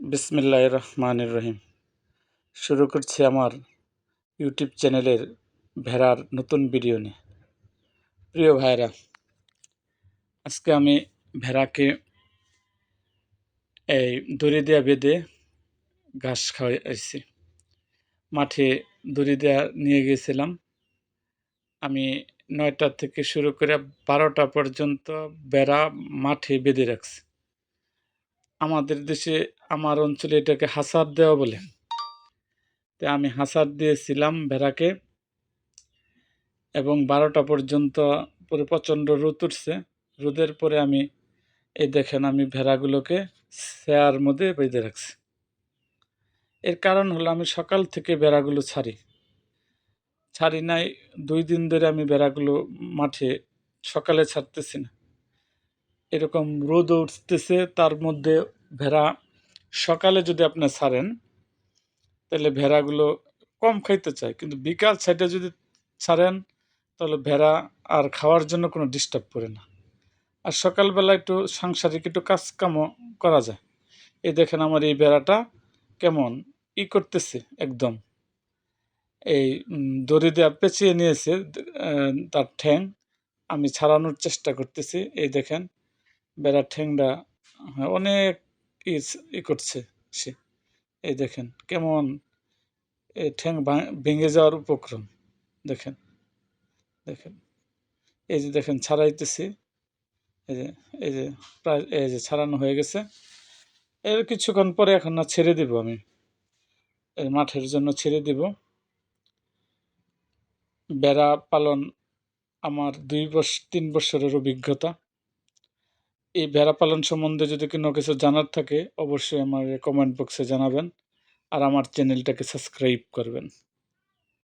বিসমিল্লাহ রহমানির রহিম। শুরু করছি আমার ইউটিউব চ্যানেলের ভেড়ার নতুন ভিডিও নিয়ে। প্রিয় ভাইরা, আজকে আমি ভেড়াকে এই দড়ি দেওয়া বেঁধে ঘাস খাওয়াইছি। মাঠে দড়ি দেওয়া নিয়ে গিয়েছিলাম আমি নয়টা থেকে শুরু করে বারোটা পর্যন্ত বেড়া মাঠে বেঁধে রাখছি। আমাদের দেশে আমার অঞ্চলে এটাকে হাসার দেওয়া বলে। তো আমি হাসার দিয়েছিলাম ভেড়াকে এবং বারোটা পর্যন্ত পরে প্রচণ্ড রোদ উঠছে। রোদের পরে আমি এই দেখেন আমি ভেড়াগুলোকে শেয়ার মধ্যে বেঁধে রাখছি। এর কারণ হলো আমি সকাল থেকে বেড়াগুলো ছাড়ি। ছাড়ি নাই, দুই দিন ধরে আমি বেড়াগুলো মাঠে সকালে ছাড়তেছি না। এরকম রোদ উঠতেছে, তার মধ্যে ভেড়া সকালে যদি আপনি ছাড়েন তাহলে ভেড়াগুলো কম খাইতে চায়। কিন্তু বিকাল সাইডে যদি ছাড়েন তাহলে ভেড়া আর খাওয়ার জন্য কোনো ডিস্টার্ব করে না। আর সকালবেলা একটু সাংসারিক একটু কাজকামও করা যায়। এই দেখেন আমার এই ভেড়াটা কেমন ই করতেছে একদম। এই দড়ি দেওয়া পেঁচিয়ে নিয়েছে তার ঠ্যাং। আমি ছাড়ানোর চেষ্টা করতেছি। এই দেখেন বেড়ার ঠ্যাংটা হ্যাঁ, অনেক ই করছে সে। এই দেখেন কেমন ঠ্যাং ভেঙে যাওয়ার উপক্রম। দেখেন দেখেন। এই যে দেখেন, ছাড়াইতেছি। এই যে এই যে প্রায়, এই যে ছাড়ানো হয়ে গেছে। এর কিছুক্ষণ পরে এখন না ছেড়ে দিব আমি। এই মাঠের জন্য ছেড়ে দিব। বেড়া পালন আমার দুই বছর তিন বছরের অভিজ্ঞতা। এই ভেড়া পালন সম্বন্ধে যদি কোনো কিছু জানার থাকে, অবশ্যই আমার কমেন্ট বক্সে জানাবেন, আর আমার চ্যানেলটাকে সাবস্ক্রাইব করবেন।